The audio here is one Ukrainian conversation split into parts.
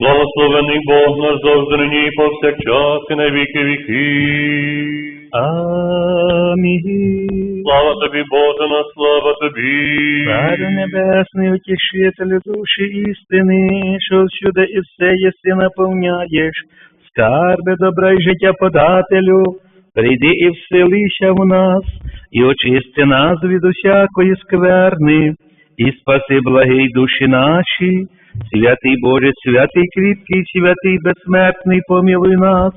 Благословений Бог наш завжди і повсякчас і на віки віки. Амінь. Слава тобі, Боже наш, слава тобі. Царю небесний, утішителю душі істини, що всюди і все єси наповняєш, скарби добра й життя подателю, прийди і вселися в нас, і очисти нас від усякої скверни, і спаси благий душі наші, святий Боже, святий кріпкий, святий безсмертний, помилуй нас.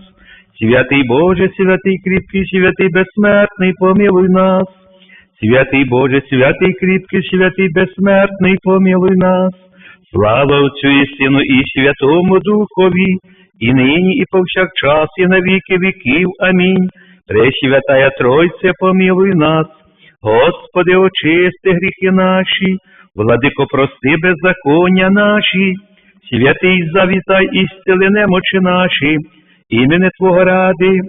Святий Боже, святий кріпкий, святий безсмертний, помилуй нас. Святий Боже, святий кріпкий, святий безсмертний, помилуй нас. Слава Отцю і Сину, і Святому Духові, і нині, і повсякчас, і на віки віків. Амінь. Пресвятая Тройця, помилуй нас. Господи, очисти гріхи наші, владико, прости беззаконня наші, святий завітай і зціли немочі наші, імени Твого ради.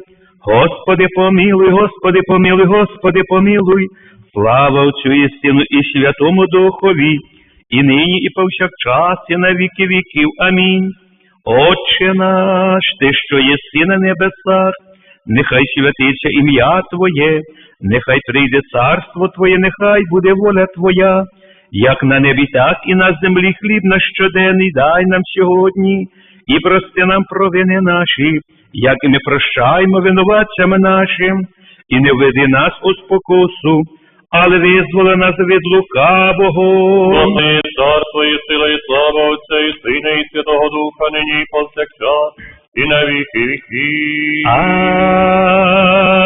Господи, помилуй, Господи, помилуй, Господи, помилуй. Слава Отцю і Сину, і Святому Духові, і нині, і повсякчас, і на віки віків. Амінь. Отче наш, Ти, що єси на небесах, нехай святиться ім'я Твоє, нехай прийде царство Твоє, нехай буде воля Твоя, як на небі, так і на землі хліб наш щоденний дай нам сьогодні, і прости нам провини наші, як і ми прощаємо винуватцям нашим, і не веди нас у спокусу, але визволи нас від лукавого. Благи царство і сила, і слава Отця і Сина, і Святого Духа, нині і повсякчас, і на віки віки.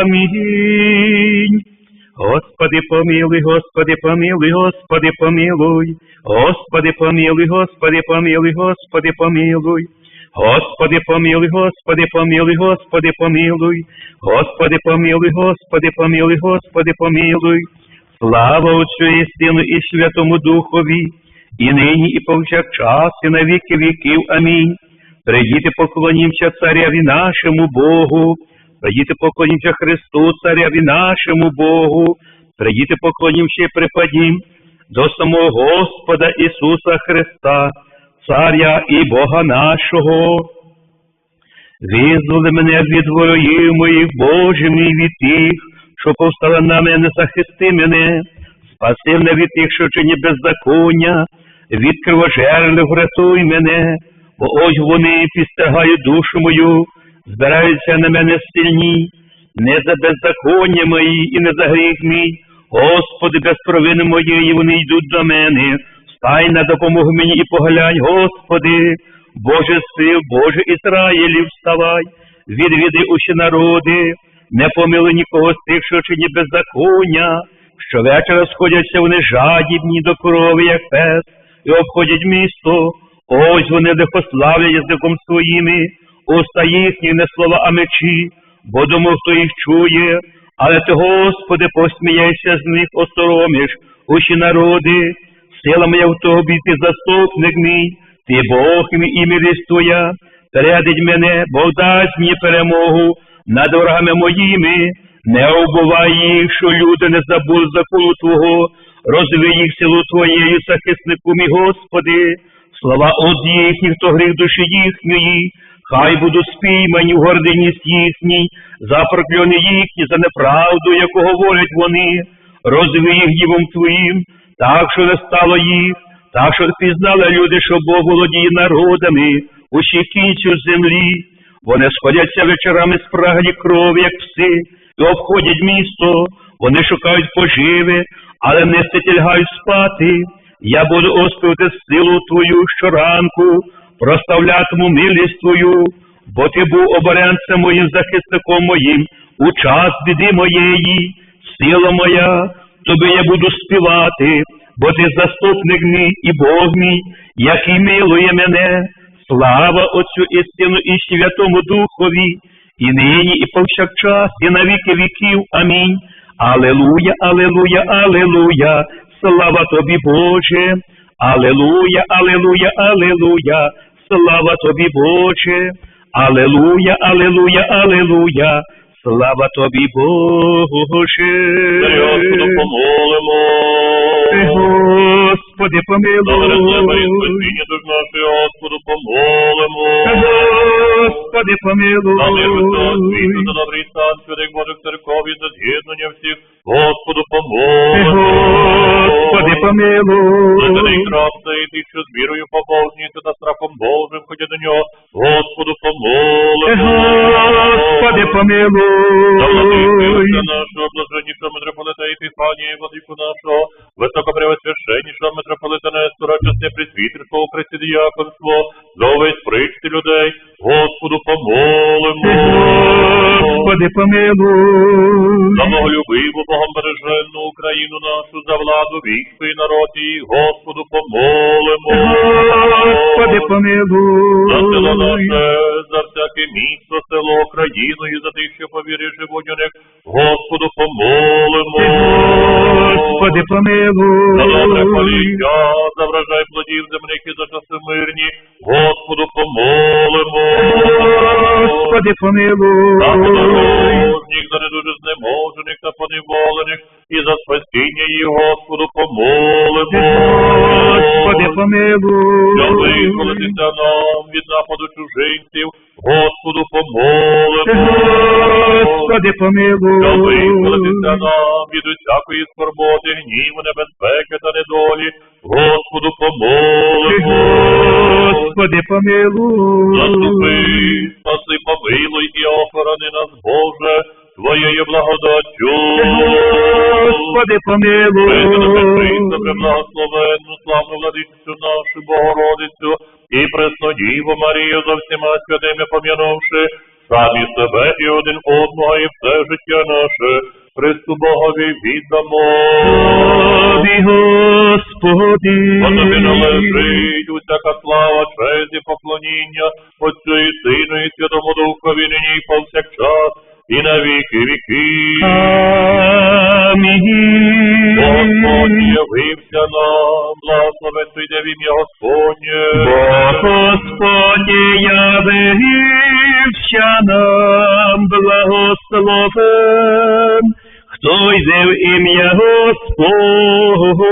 Амінь. Господи, помилуй, Господи, помилуй, Господи, помилуй, Господи, помилуй, Господи, помилуй, Господи, помилуй. Господи, помилуй, Господи, помилуй, Господи, помилуй, Господи, помилуй, Господи, помилуй, Господи, помилуй. Слава Отцю і Сину, і Святому Духові, і нині, і повсякчас, і на віки віків. Амінь. Прийдіте, поклонімся царяві нашому Богу, прийдіте, поклонімся Христу, царяві нашому Богу, прийдіте, поклонімся і припадім до самого Господа Ісуса Христа, Царя і Бога нашого. Визволи мене від ворогів моїх Боже мій від тих, що повстали на мене, захисти мене, спаси мене від тих, що чинять беззаконня, від кривожерлих врятуй мене, бо ось вони підстигають душу мою, збираються на мене сильні, не за беззаконня мої і не за гріх мій. Господи, без провини моєї вони йдуть до мене. Стай на допомогу мені і поглянь, Господи, Боже сил, Боже Ізраїлів, вставай, відвіди усі народи, не помили нікого з тих, що чині беззаконня, щовечора сходяться вони жадібні до корови, як пес, і обходять місто. Ось вони лихославлять язиком своїми, уста їхні не слова, а мечі, бо думав, хто їх чує, але ти, Господи, посміяйся з них, осоромиш усі народи, сила моя в тобі, ти заступник мій, ти Бог мій і милість твоя, передить мене, Бог дасть мені перемогу над ворогами моїми, не обувай їх, що люди не забули закону Твого, розвий їх силу Твоєю, захиснику мій, Господи, слова от їхніх, хто гріх душі їхньої, хай будуть спіймані в гординість їхній, за прокльони їхні, за неправду, яку говорять вони, розвий їх дівом Твоїм, так, що не стало їх, так, що пізнали люди, що Бог володіє народами, усіх кінців землі. Вони сходяться вечорами спраглі крові, як пси, і обходять місто, вони шукають поживи, але не стетільгають спати. Я буду оспівати силу Твою щоранку, проставлятиму милість Твою, бо Ти був оборонцем моїм захисником моїм у час біди моєї, сила моя, тобі я буду співати, бо ти заступник мій і Бог мій, який милує мене. Слава Отцю і Сину, і Святому Духові, і нині, і повсякчас, і на віки віків. Амінь. Алелуя, алелуя, алелуя, слава тобі, Боже. Алелуя, алелуя, алелуя, слава тобі, Боже. Алелуя, алелуя, алелуя, слава тобі, Боже. Господу помолимо. Господи, і помилуй. спасіння душ нашої, Господу, помолимо. Господи, помилуй. добрий стан святих Божих церков і за з'єднання всіх, Господу, помолимо. Господи, помилуй. храм цей, ти, що з вірою побожністю та страхом Божим ходять до нього, Господу, помолимо. Господи, помилуй. владика нашого, блаженнішого митрополита Епіфанія, владику нашого, високопревосвященнішого митрополита Нестора, чесне присвітерство, присідіяконство, за увесь причти людей, Господу, помолимо. Господи, помилуй. За боголюбиву, Богом береженну Україну нашу, за владу війську і народ її, Господу, помолимо. Господи, За село помилуй. наше, за всяке місто, село, країну і за тих, що повіриш живуть у них, Господу помолимо. Господи, За добре помилуй. Поліття, за врожай плодів земних і за часи мирні, Господу помолимо. Господи, За помилуй. подорожніх, за недуже знеможених та поневолених, і за спасіння її, Господу помолимо. Господи, помилуй. визволитися нам від нападу чужинців, Господу помолимо. Господи, Щоб визволитися помилуй. нам від усякої скорботи, гніву, небезпеки та недолі, Господу помолимо. Господи, помилуй. Заступи, спаси, помилуй і охорони нас, Боже, Твоєю благодаттю. Господи, помилуй. благословенну, славну владичцю нашу Богородицю і Преснодіву Марію за всіма святими пом'янувши, самі себе і один одного, і все життя наше, Христу Богові віддамо. Тобі, Господи. Бо тобі належить усяка слава, честь і поклоніння, Отцю і Сину і Святому Духові нині і повсякчас, і на віки. Амінь. Господь явився нам, благословен прийде в ім'я Господнє. Бо Господь явився нам благословен, хто йде в ім'я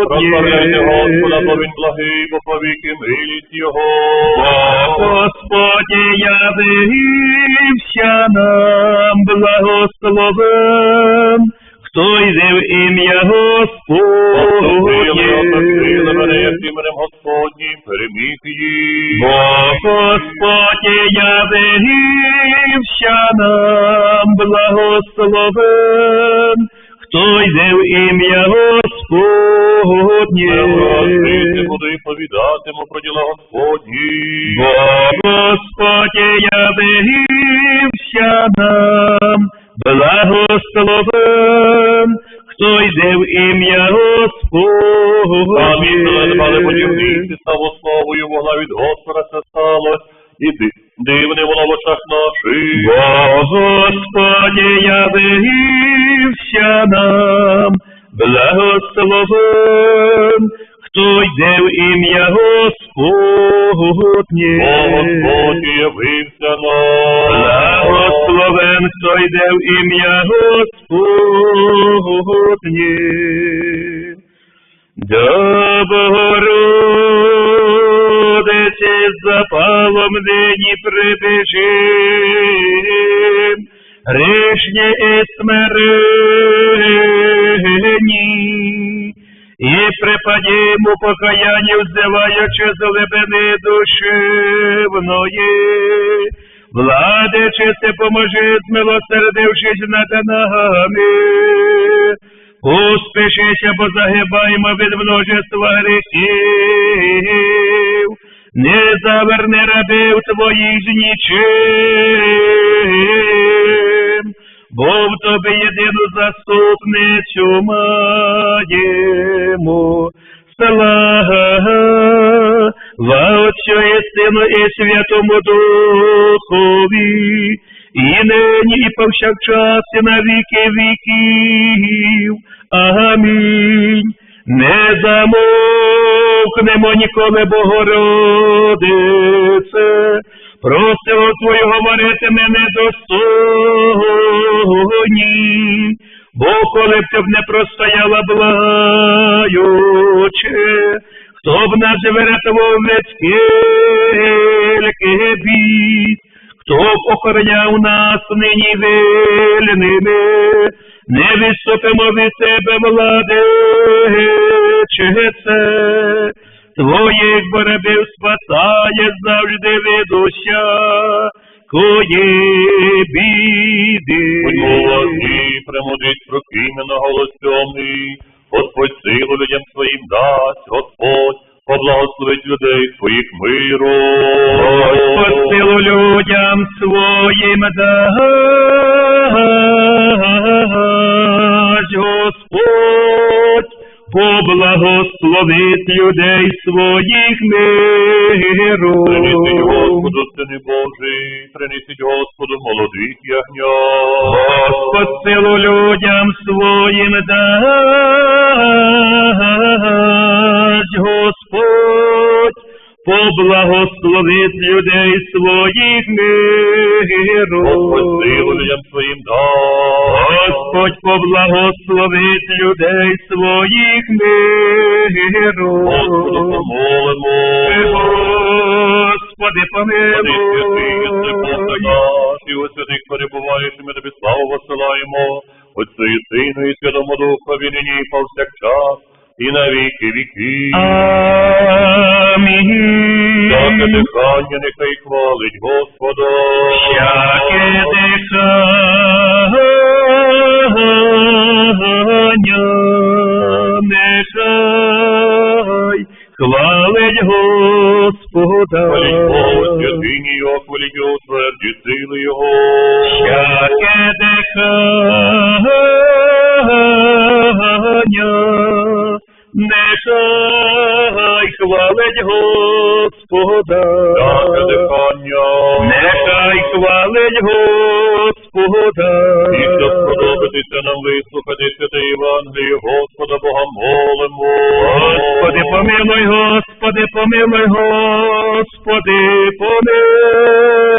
Прославляйте Господа, бо він благий, бо повіки милість Його. Господь Бо Господь явився нам благословен, хто йде в ім'я Господнє. Бо Господь явився нам. Благословен, хто йде в ім'я Господнє. До Богородиці з запалом нині прибіжим, грішні і смирені, і припадімо покаяння, взиваючи з глибини душевної. Владиче, ти поможи, змилосердившись над нами. Успішися, бо загибаємо від множества гріхів. Не заверни рабів твоїх з нічим, бо в тобі єдину заступницю маємо. Слава Отцю і Сину і Святому Духові, і нині, і повсякчас, і на віки віків. Амінь. Не замовкнемо ніколи, Богородице, просимо Твою говорити мене достойні, бо коли б ти б не простояла благаючи, хто б нас врятував від скільки бід, хто б охороняв нас нині вільними, не відступимо від тебе, владичице, твоїх боротьбів спасає завжди від усякої біди. Власні, премудрість прокимена голосьомий, Господь силу людям своїм дасть, Господь поблагословить людей своїх миром. Господь силу людям своїм дасть, Господь поблагословить людей своїх миром. Принесіть Господу, Сини Божий, принесіть Господу молодих ягнят. Господь силу людям своїм дасть, Господь поблагословить людей своїх миром. Господь силу людям своїм дасть. Господь поблагословить людей своїх миром. Господу помолимо. Господи, помилуй. і у святих перебуваєш, і ми тобі славу посилаємо. Отцю і Сину, і Святому Духові, нині і повсякчас, і на віки віки. Амінь. Всяке дихання нехай хвалить Господа. Всяке дихання Хваліть Бога, святині його, хваліть його, тверді сили його. Всяке дихання нехай хвалить Господа. Всяке дихання. Нехай хвалить Господа. І щоб сподобатися нам вислухати святе Євангеліє, Господа Бога молимо. Господи, помилуй, Господи, помилуй, Господи,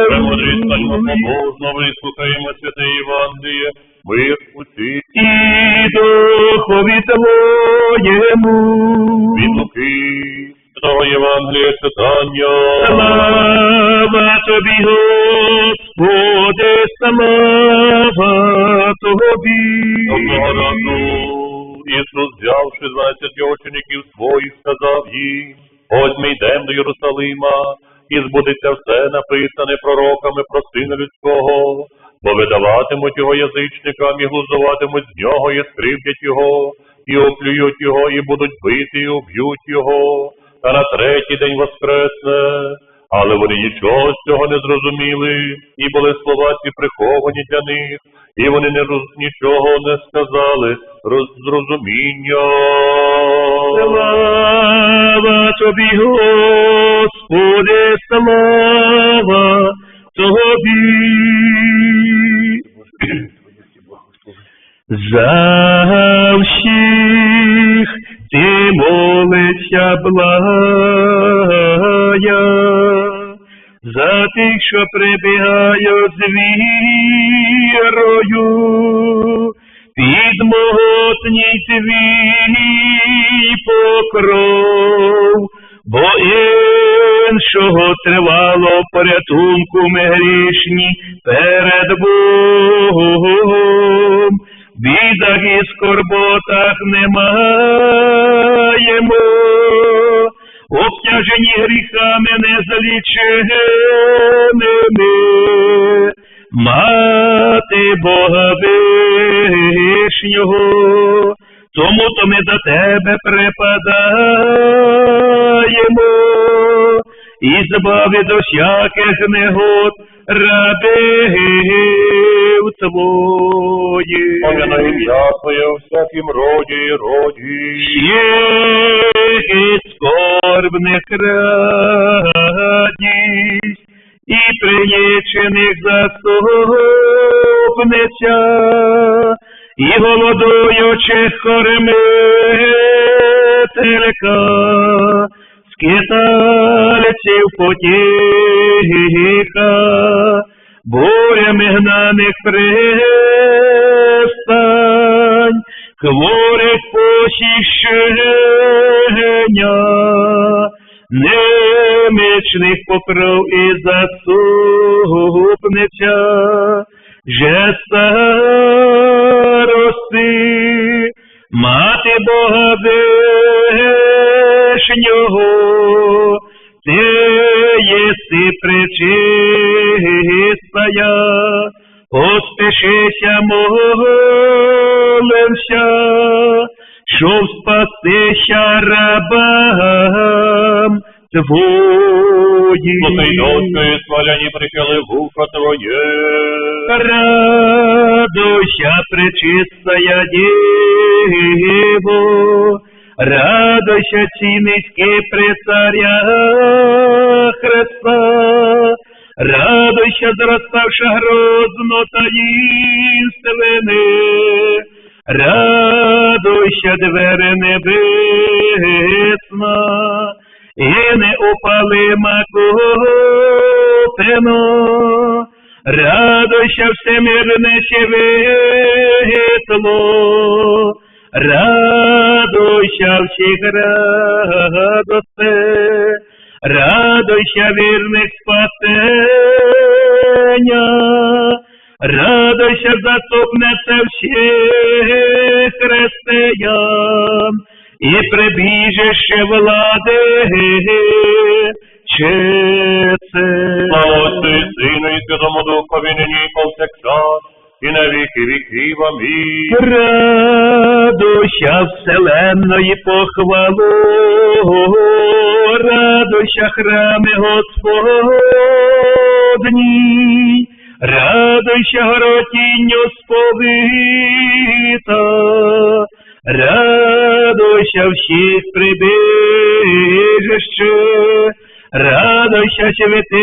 Премудрість станьмо помилуй. побожно, вислухаємо святе Євангеліє, мир усі І духові Твоєму. від Луки, святого Євангелія читання. Слава Тобі, Господи, слава Тобі. Ісус, взявши двадцять учеників своїх, сказав їм, ось ми йдемо до Єрусалима, і збудеться все написане пророками про сина людського, бо видаватимуть його язичникам і глузуватимуть з нього, і скривдять його, і оплюють його, і будуть бити, і уб'ють його, та на третій день воскресне. Але вони нічого з цього не зрозуміли, і були слова ці приховані для них, і вони не роз... нічого не сказали роз... зрозуміння. Слава Тобі, Господи, слава Тобі. За всіх ти молиться благая, за тих, що прибігають з вірою, під могутній твій покров, бо іншого тривало порятунку ми грішні перед Богом. Бідах і скорботах не і збави до всяких негод рабів твоїх. Пом'яна ім'я Твоє у всякім роді і роді. Всіх скорбних радість і принічених заступниця, і голодуючих кормителька, скитальців потіха, бурями гнаних пристань, хворих посіщення, немічних покров і заступниця, же старости, мати Бога вишнього, ти єси пречистая, поспішися молимся, щоб спастися рабам твоїм. Слухай, дочко, і смоляні прихили вуха твоє. Радуйся, пречистая Діво, радуйся, цінницьки при царя Христа, радуйся, зроставша грозно таїнственне, радуйся, двері небесна, і не упалима купено, радуйся, всемирне світло, радуйся всіх радосте, радуйся вірних спасення, радуйся заступниця всіх християн, і прибіжище влади чеце. Слава Отцю і Сину і Святому Духові, нині повсякчас, і на віки віків. Амінь. Радуйся вселенної похвалу, радуйся храми Господні, радуйся горотінню сповита, радуйся всіх прибіжище, радуйся святильниче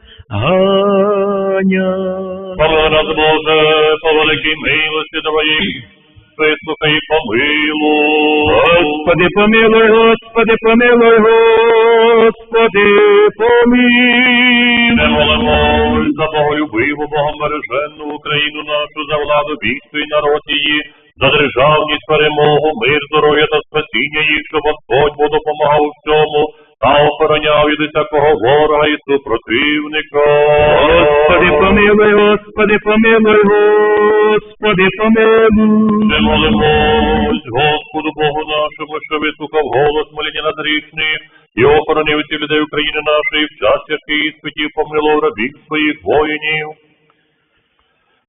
оповання. Помилуй нас, Боже, по великій милості Твоїй, вислухай і помилуй. Господи, помилуй, Господи, помилуй, Господи, помилуй. Не молимось за боголюбиву, богомереженну Україну нашу, за владу війську і народ її, за державність, перемогу, мир, здоров'я та спасіння їх, щоб Господь Бог допомагав у всьому, та охороняв від усякого ворога і супротивника. Господи, помилуй, Господи, помилуй, Господи, помилуй. Не молимось Господу Богу нашому, що вислухав голос моління над грішних, і охоронив ці людей України нашої, в час тяжких іспитів помилував рабів своїх воїнів.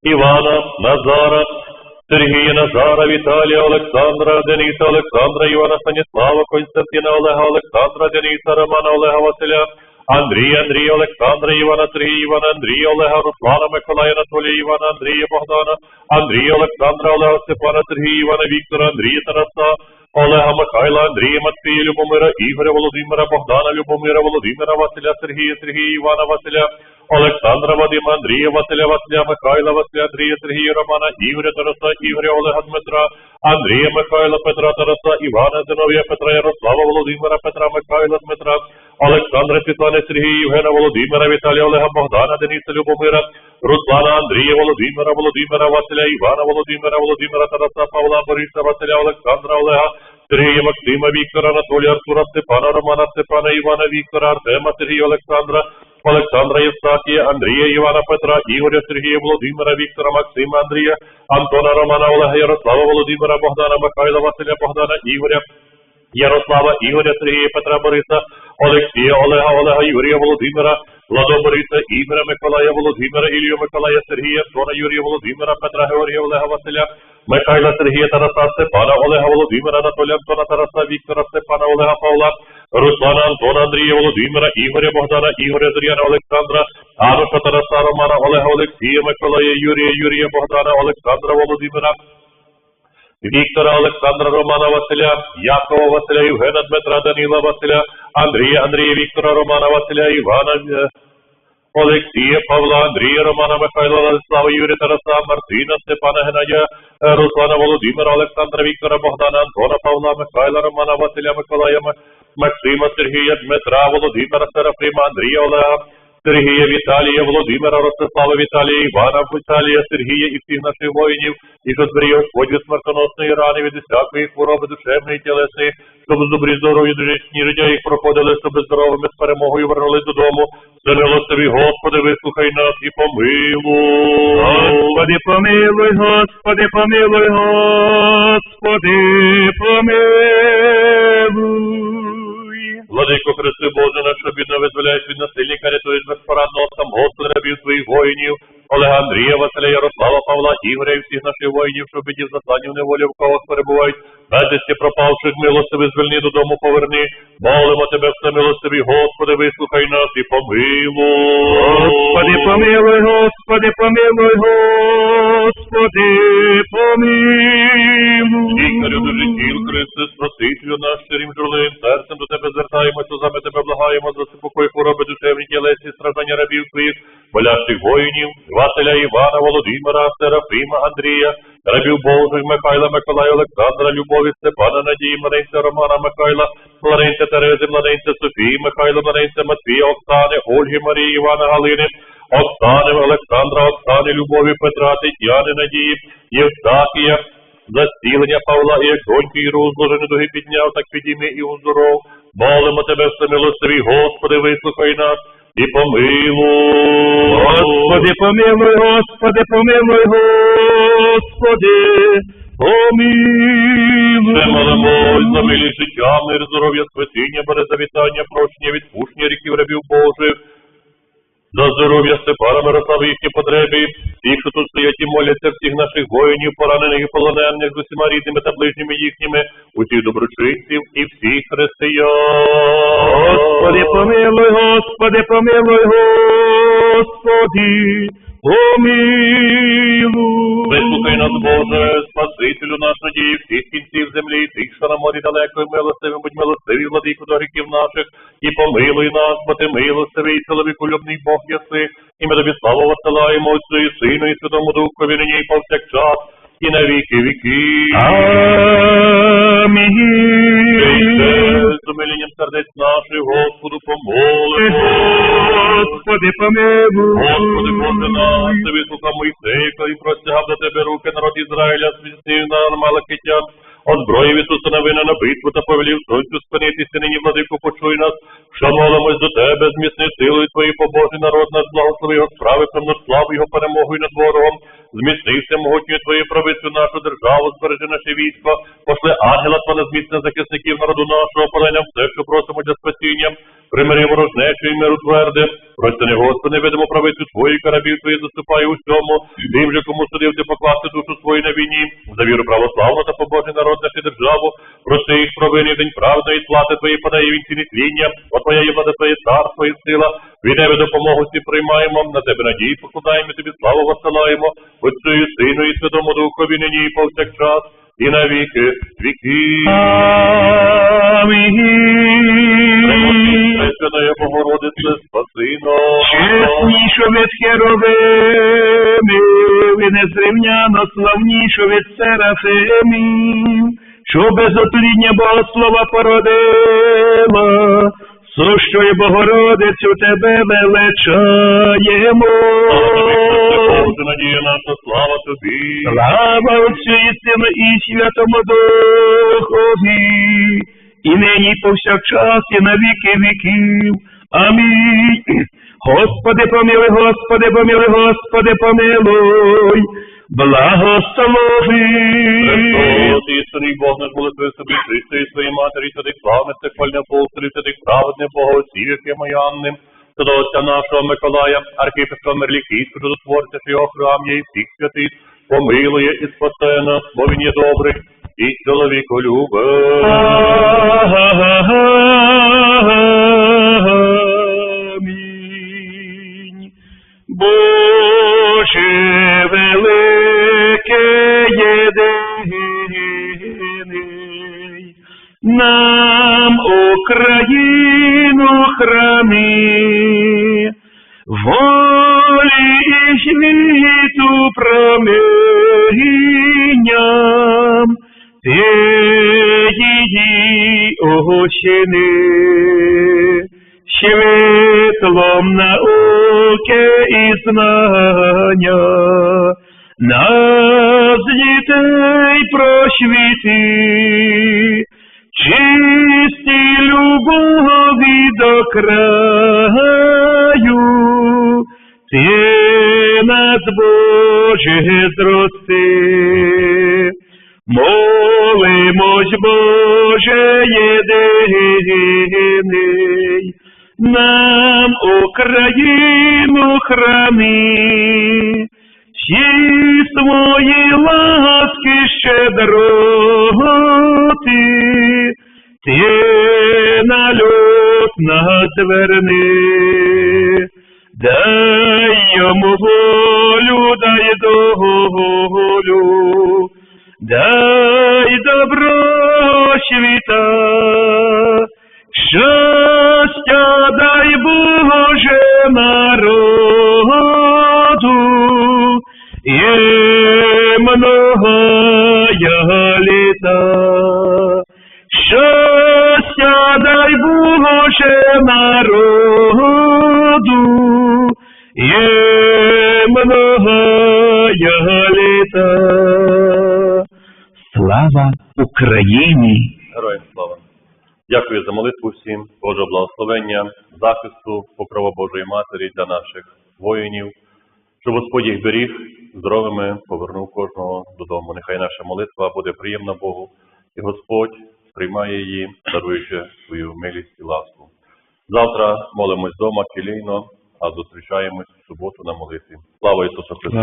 Івана, Назара, Сергія Назара, Віталія, Олександра, Дениса, Олександра, Івана Станіслава, Константина, Олега, Олександра, Дениса, Романа, Олега, Василя, Андрія, Андрій, Олександра, Івана, Сергія, Івана, Андрій, Олега, Руслана, Миколая, Анатолія, Івана, Андрія, Богдана, Андрій, Олександра, Олега, Степана, Сергія, Івана, Віктора, Андрія, Тараса, Олега Михайла, Андрія, Матвія, Любомира, Ігоря, Володимира, Богдана, Любомира, Володимира, Василя, Сергія, Сергія, Івана, Василя, Олександра, Вадима, Андрія, Василя, Василя, Михайла, Василя, Андрія, Сергія, Романа, Ігоря, Тараса, Ігоря, Олега, Дмитра, Андрія, Михайла, Петра, Тараса, Івана, Зиновія, Петра, Ярослава, Володимира, Петра, Михайла, Дмитра, Олександра, Світлани, Сергія, Євгена, Володимира, Віталія, Олега, Богдана, Дениса, Любомира, Руслана, Андрія, Володимира, Володимира, Василя, Івана, Володимира, Володимира, Тараса, Павла, Бориса, Василя, Олександра, Олега, Сергія, Максима, Віктора, Анатолія, Артура, Степана, Романа, Степана, Івана, Віктора, Артема, Сергія, Олександра, Олександра Євстатія, Андрія, Івана, Петра, Ігоря, Сергія, Володимира, Віктора, Максима, Андрія, Антона, Романа, Олега, Ярослава, Володимира, Богдана, Михайла, Василя, Богдана, Ігоря, Ярослава, Ігоря, Сергія, Петра, Бориса, Олексія, Олега, Олега, Юрія, Володимира, Владо Бориса, Ігоря, Миколая, Володимира, Ілію, Миколая, Сергія, Антона, Юрія, Володимира, Петра, Георгія, Олега, Василя, Михайла, Сергія, Тараса, Степана, Олега, Володимира, Анатолія, Антона, Тараса, Віктора, Степана, Олега, Павла, Руслана Антона, Андрія Володимира, Ігоря Богдана, Ігоря Зоряна Олександра, Ануша Тараса Романа, Олега Олексія, Миколая Юрія, Юрія Богдана, Олександра Володимира, Віктора Олександра Романа Василя, Якова Василя, Євгена Дмитра Данила Василя, Андрія Андрія Віктора Романа Василя, Івана е, Олексія, Павла, Андрія, Романа, Михайла, Владислава, Юрія, Тараса, Мартина, Степана, Геннадія, е, Руслана, Володимира, Олександра, Віктора, Богдана, Антона, Павла, Михайла, Романа, Василя, Миколая, М- Максима, Сергія, Дмитра, Володимира, Серафима, Андрія, Олега, Сергія, Віталія, Володимира, Ростислава, Віталія, Івана, Віталія, Сергія і всіх наших воїнів, і що зберіг Господь від смертоносної рани, від усякої хвороби душевної тілесної, щоб добрі здоров'я дорічні життя їх проходили, щоб здоровими з перемогою вернулись додому. Все милостиві, Господи, вислухай нас і помилуй. Господи, помилуй, Господи, помилуй, Господи, помилуй. Владико Христи Боже, наш обідно визволяєш від насильника, рятуєш безпорадного сам Господи, рабів твоїх воїнів, Олега Андрія, Василя, Ярослава, Павла, Ігоря і всіх наших воїнів, що бідів застані в неволі в кого перебувають, безвісті пропавших, милостиві, звільни додому поверни, молимо тебе, все милостиві, Господи, вислухай нас і помилуй. Господи, помилуй, Господи, помилуй, Господи, помилуй. Лікарю до життів, Христе, Спасителю наш, щирим журливим серцем до тебе звертаємося, сльозами тебе благаємо за спокій хвороби душевні тілесні, страждання рабів твоїх, болящих воїнів, Василя Івана, Володимира, Серафима, Андрія, рабів Божих, Михайла, Миколая, Олександра, Любові, Степана, Надії, Маринця, Романа, Михайла, Младенця Терези, Младенця Софії, Михайла, Младенця Матвія, Оксани, Ольги, Марії, Івана, Галини, Оксани, Олександра, Оксани, Любові, Петра, Тетяни, Надії, Євстахія, за зцілення Павла і як доньки і розложені дуги підняв, так підійми і уздоров. Молимо тебе, всемилостивий, Господи, вислухай нас і помилуй. Господи, помилуй, Господи, помилуй, Господи, помилуй. Все молимось за милі життя, мир, здоров'я, спасіння, березавітання, прощення, відпущення ріків рабів Божих. За здоров'я Степана Мирослава їхні потреби, і що тут стоять і моляться, всіх наших воїнів, поранених і полонених, з усіма рідними та ближніми їхніми, усіх доброчинців і всіх християн. Господи, помилуй, Господи, помилуй, Господи, помилуй. Вислухай нас, Боже, Спасителю наш надії всіх кінців землі, тих, що на морі далеко і милостивим, будь милостиві, владику до гріхів наших, і помилуй нас, бо ти милостивий, і чоловіколюбний Бог єси, і ми тобі славу посилаємо Отцю і Сину, і Святому Духові, нині і повсякчас, і на віки віків. Амінь. З умиленням сердець наших, Господу помолимо. Господи, помилуй. Наш, Мойсейка і простягав до тебе руки народ Ізраїля, свістив на Малакитян, озброїв Ісуса новина на битву та повелів сонцю спинитися, нині, владику, почуй нас, що молимось до тебе, зміцни силою твої побожий народ нас, благослови його справи, славу його перемогою над ворогом, зміцнився могутньою твоєю правицю нашу державу, збережи наше військо, пошли ангела твого зміцне захисників народу нашого, подай все, що просимо для спасіння, примири ворожнечу і миру тверде, прости, Господи, невидимо правицю твої карабів твої заступає усьому, тим же, кому судив ти покласти душу свою на війні, за віру православну та побожий народ нашу державу, прости їх провини, день правди і плати твої подає він ціні тління, от твоя є влада твоє царство і сила, від тебе допомогу всі приймаємо, на тебе надії покладаємо, тобі славу восилаємо, Отцю і Сину і Святому Духові нині і повсякчас, і на віки віків. Амінь. Пресвятая Богородице, спаси нас. Чеснішу від херовимів і незрівняно славнішу від серафимів, що без отління Богослова породила, сущою Богородицю тебе величаємо. Боже, надія наша, слава тобі. Слава Отцю і Сину і Святому Духові, і нині повсякчас, і на віки віків. Амінь. Господи, помилуй, Господи, помилуй, Господи, помилуй. Благослови. Христос, істинний Бог наш молитви собі, Христо і своїй матері, святих славних, цих хвальне апостолів, святих праведних Богоців, яким і Анним, до отця нашого Миколая, архіпископа Мерлікійського, чудотворця, що його храм є і всіх святих, помилує і спасе нас, бо він є добрий, і чоловіку любить. Боже велике єдиний, нам Україну храни, волі і світу промінням, ти її огощини світлом науки і знання, нас дітей просвіти, чисті любові до краю, ти нас, Боже, зрости. Молимось, Боже єдиний, нам Україну храни, всі свої ласки щедроти, ти на люд нас верни, дай йому волю, дай долю, дай добро світа, щастя дай Боже народу, і Господь їх беріг здоровими, повернув кожного додому. Нехай наша молитва буде приємна Богу, і Господь сприймає її, даруючи свою милість і ласку. Завтра молимось вдома кілійно, а зустрічаємось в суботу на молитві. Слава Ісусу Христу!